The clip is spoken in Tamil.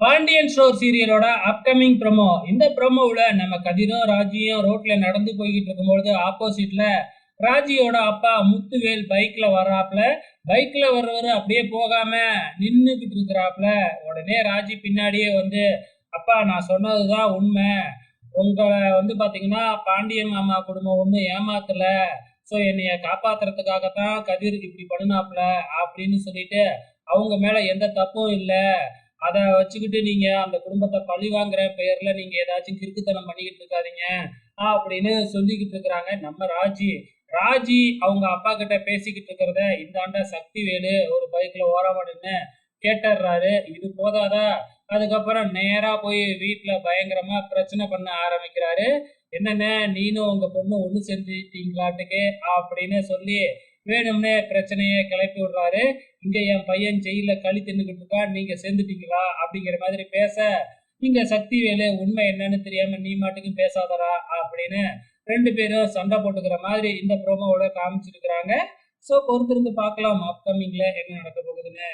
பாண்டியன் ஷோர் சீரியலோட அப்கமிங் ப்ரோமோ இந்த ப்ரமோவில் நம்ம கதிரும் ராஜியும் ரோட்ல நடந்து போய்கிட்டு இருக்கும்பொழுது ஆப்போசிட்ல ராஜியோட அப்பா முத்துவேல் பைக்ல வர்றாப்ல. பைக்ல வர்றவர் அப்படியே போகாம நின்றுக்கிட்டு இருக்கிறாப்ல. உடனே ராஜி பின்னாடியே வந்து அப்பா நான் சொன்னதுதான் உண்மை. உங்களை வந்து பாத்தீங்கன்னா பாண்டியன் மாமா குடும்பம் ஒன்றும் ஏமாத்தல. ஸோ என்னைய காப்பாத்துறதுக்காகத்தான் கதிர் இப்படி பண்ணினாப்ல. அப்படின்னு சொல்லிட்டு அவங்க மேல எந்த தப்பும் இல்லை. அதை வச்சுக்கிட்டு நீங்க அந்த குடும்பத்தை பழி வாங்குற பெயர்ல நீங்க ஏதாச்சும் கிறுக்குத்தனம் பண்ணிக்கிட்டு இருக்காதீங்க அப்படின்னு சொல்லிக்கிட்டு இருக்கிறாங்க நம்ம ராஜி. ராஜி அவங்க அப்பா கிட்ட பேசிக்கிட்டு இருக்கிறத இந்த ஆண்ட சக்தி வேலு ஒரு பைக்ல ஓரமா நின்று கேட்டுறாரு. இது போதாதா? அதுக்கப்புறம் நேரா போய் வீட்டுல பயங்கரமா பிரச்சனை பண்ண ஆரம்பிக்கிறாரு. என்னென்ன? நீனும் உங்க பொண்ணு ஒண்ணு செஞ்சுட்டீங்களாட்டுக்கு அப்படின்னு சொல்லி வேணும்னே பிரச்சனையை கிளப்பி விடுறாரு. இங்க என் பையன் ஜெயில களி தின்னுக்கிட்டு இருக்கான் நீங்க சேர்ந்துட்டீங்களா? அப்படிங்கிற மாதிரி பேச இங்க சக்தி வேலு உண்மை என்னன்னு தெரியாம நீ மாட்டுக்கும் பேசாதரா அப்படின்னு ரெண்டு பேரும் சண்டை போட்டுக்கிற மாதிரி இந்த ப்ரோமோவோட காமிச்சிருக்கிறாங்க. ஸோ பொறுத்திருந்து பார்க்கலாம் அப்கமிங்ல என்ன நடக்க போகுதுன்னு.